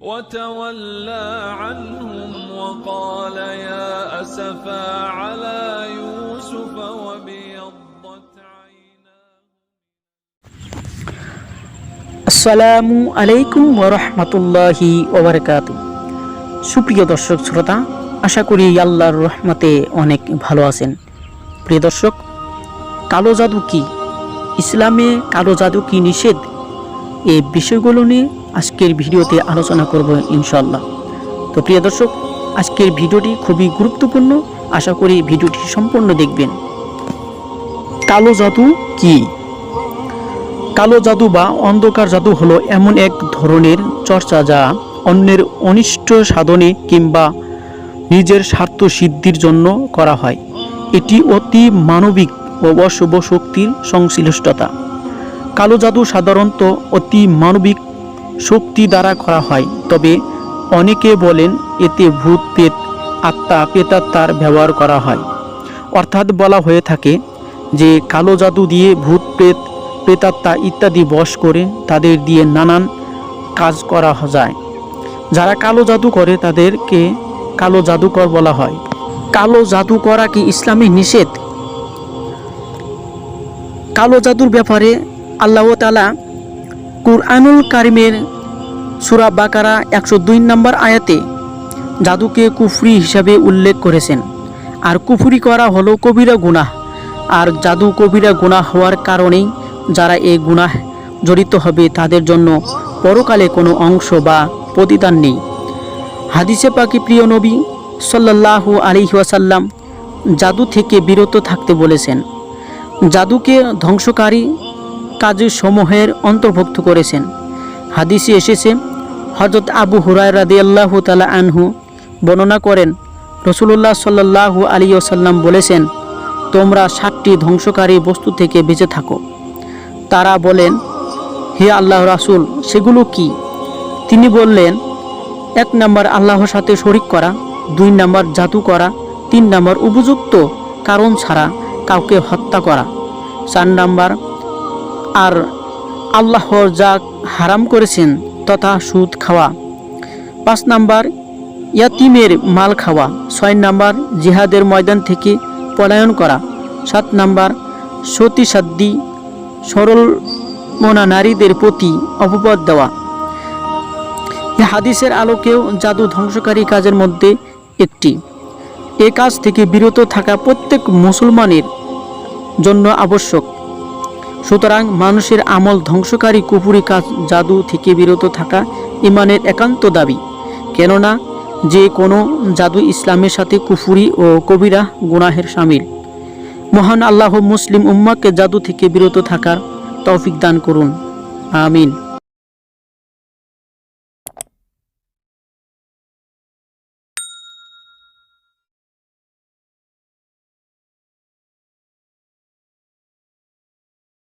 وتولى عنهم وقال يا أسفا على يوسف وابيضت عيناه আসসালামু আলাইকুম ওরহমতুল্লাহি ওবরকাত সুপ্রিয় দর্শক শ্রোতা আশা করি আল্লাহর রহমতে অনেক ভালো আছেন প্রিয় দর্শক কালো জাদু কি ইসলামে কালো জাদু কি নিষেধ এই বিষয়গুলো নিয়ে আজকের ভিডিওতে আলোচনা করব ইনশাল্লাহ তো প্রিয় দর্শক, আজকের ভিডিওটি খুবই গুরুত্বপূর্ণ। আশা করি ভিডিওটি সম্পূর্ণ দেখবেন। কালো জাদু কি? কালো জাদু বা অন্ধকার জাদু হলো এমন এক ধরনের চর্চা যা অন্যের অনিষ্ট সাধনে কিংবা নিজের স্বার্থ সিদ্ধির জন্য করা হয়। এটি অতি মানবিক ও অশুভ শক্তির সংশ্লিষ্টতা। কালো জাদু সাধারণত অতি মানবিক শক্তি দ্বারা করা হয়। তবে অনেকে বলেন, এতে ভূত পেত আত্মা পেতাত্মার ব্যবহার করা হয়। অর্থাৎ বলা হয়ে থাকে যে, কালো জাদু দিয়ে ভূত, প্রেত, প্রেতাত্মা ইত্যাদি বশ করে তাদের দিয়ে নানান কাজ করা যায়। যারা কালো জাদু করে, তাদেরকে কালো জাদুকর বলা হয়। কালো জাদু করা কি ইসলামী নিষেধ? কালো জাদুর ব্যাপারে আল্লাহ তালা কুরআনুল কারিমের সুরা বাকারা একশো দুই নম্বর আয়াতে জাদুকে কুফরি হিসাবে উল্লেখ করেছেন। আর কুফরি করা হলো কবিরা গুনাহ। আর জাদু কবিরা গুনাহ হওয়ার কারণেই যারা এই গুনাহ জড়িত হবে, তাদের জন্য পরকালে কোনো অংশ বা প্রতিদান নেই। হাদিসে পাকি প্রিয় নবী সাল্লাল্লাহু আলাইহি ওয়াসাল্লাম জাদু থেকে বিরত থাকতে বলেছেন, জাদুকে ধ্বংসকারী কাজের সমূহের অন্তর্ভুক্ত করেছেন। হাদিসে এসেছে হজরত আবু হুরায় রাদিয়াল্লাহু তালা আনহু বর্ণনা করেন রসুল্লাহ সাল্লাল্লাহু আলী ওসাল্লাম বলেছেন, তোমরা সাতটি ধ্বংসকারী বস্তু থেকে বেঁচে থাকো। তারা বলেন, হে আল্লাহ রাসূল, সেগুলো কি? তিনি বললেন, এক নাম্বার আল্লাহর সাথে শরিক করা, দুই নাম্বার জাদু করা, তিন নাম্বার উপযুক্ত কারণ ছাড়া কাউকে হত্যা করা, চার নাম্বার আর আল্লাহ যা হারাম করেছেন তথা সুদ খাওয়া। পাঁচ নাম্বার, ইয়াতিমের মাল খাওয়া। ছয় নাম্বার, জিহাদের ময়দান থেকে পলায়ন করা। সাত নাম্বার সতী সাদ্দি সরল মনা নারীদের প্রতি অপবাদ দেওয়া। হাদিসের আলোকেও জাদু ধ্বংসকারী কাজের মধ্যে একটি। এ কাজ থেকে বিরত থাকা প্রত্যেক মুসলমানের জন্য আবশ্যক। সুতরাং মানুষের আমল ধ্বংসকারী কুপুরি কাজ জাদু থেকে বিরত থাকা ইমানের একান্ত দাবি। কেননা, যে কোনো জাদু ইসলামের সাথে কুফুরি ও কবিরা গুনাহের সামিল। মহান আল্লাহ মুসলিম উম্মাকে জাদু থেকে বিরত থাকার তৌফিক দান করুন। আমিন।